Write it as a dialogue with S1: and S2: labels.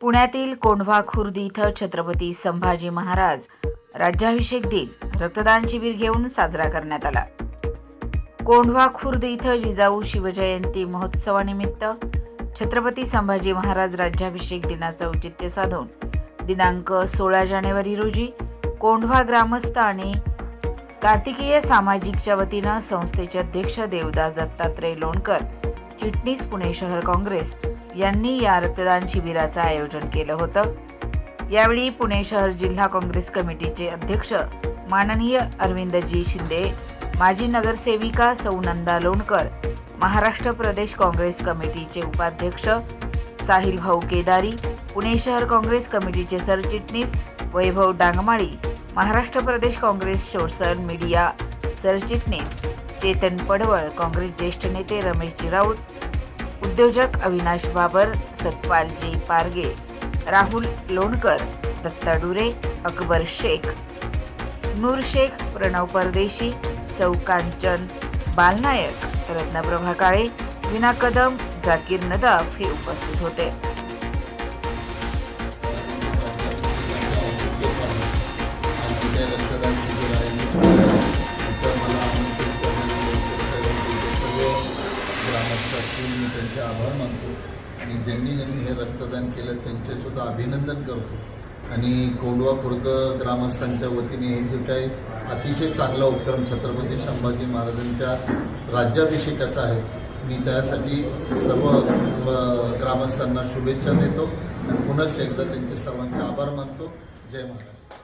S1: पुण्यातील कोंढवा खुर्द इथं छत्रपती संभाजी महाराज राज्याभिषेक दिन रक्तदान शिबिर घेऊन साजरा करण्यात आला. कोंढवा खुर्द इथं जिजाऊ शिवजयंती महोत्सवानिमित्त छत्रपती संभाजी महाराज राज्याभिषेक दिनाचं औचित्य साधून दिनांक सोळा जानेवारी रोजी कोंढवा ग्रामस्थ आणि कार्तिकीय सामाजिकच्या वतीनं संस्थेचे अध्यक्ष देवदास दत्तात्रय लोणकर चिटणीस पुणे शहर काँग्रेस यांनी या रक्तदान शिबिराचं आयोजन केलं होतं. यावेळी पुणे शहर जिल्हा काँग्रेस कमिटीचे अध्यक्ष माननीय अरविंदजी शिंदे माजी नगरसेविका सौनंदा लोणकर महाराष्ट्र प्रदेश काँग्रेस कमिटीचे उपाध्यक्ष साहिल भाऊ केदारी पुणे शहर काँग्रेस कमिटीचे सरचिटणीस Vaibhav Dangmali Maharashtra Pradesh Congress social media सरचिटणीस चेतन पडवळ काँग्रेस ज्येष्ठ नेते रमेशजी राऊत उद्योजक अविनाश बाबर सतपालजी पारगे राहुल लोणकर दत्ता डुरे अकबर शेख नूर शेख प्रणव परदेशी चौकांचन बालनायक रत्नप्रभा काळे विना कदम जाकीर नदाफ हे उपस्थित होते.
S2: ग्रामस्थ असतील मी त्यांचे आभार मानतो. आणि ज्यांनी ज्यांनी हे रक्तदान केलं त्यांचेसुद्धा अभिनंदन करतो. आणि कोंडवा खुर्द ग्रामस्थांच्या वतीने हे जे काही अतिशय चांगला उपक्रम छत्रपती संभाजी महाराजांच्या राज्याभिषेकाचा आहे मी त्यासाठी सर्व ग्रामस्थांना शुभेच्छा देतो. आणि पुनश्च एकदा त्यांचे सर्वांचे आभार मानतो. जय महाराज.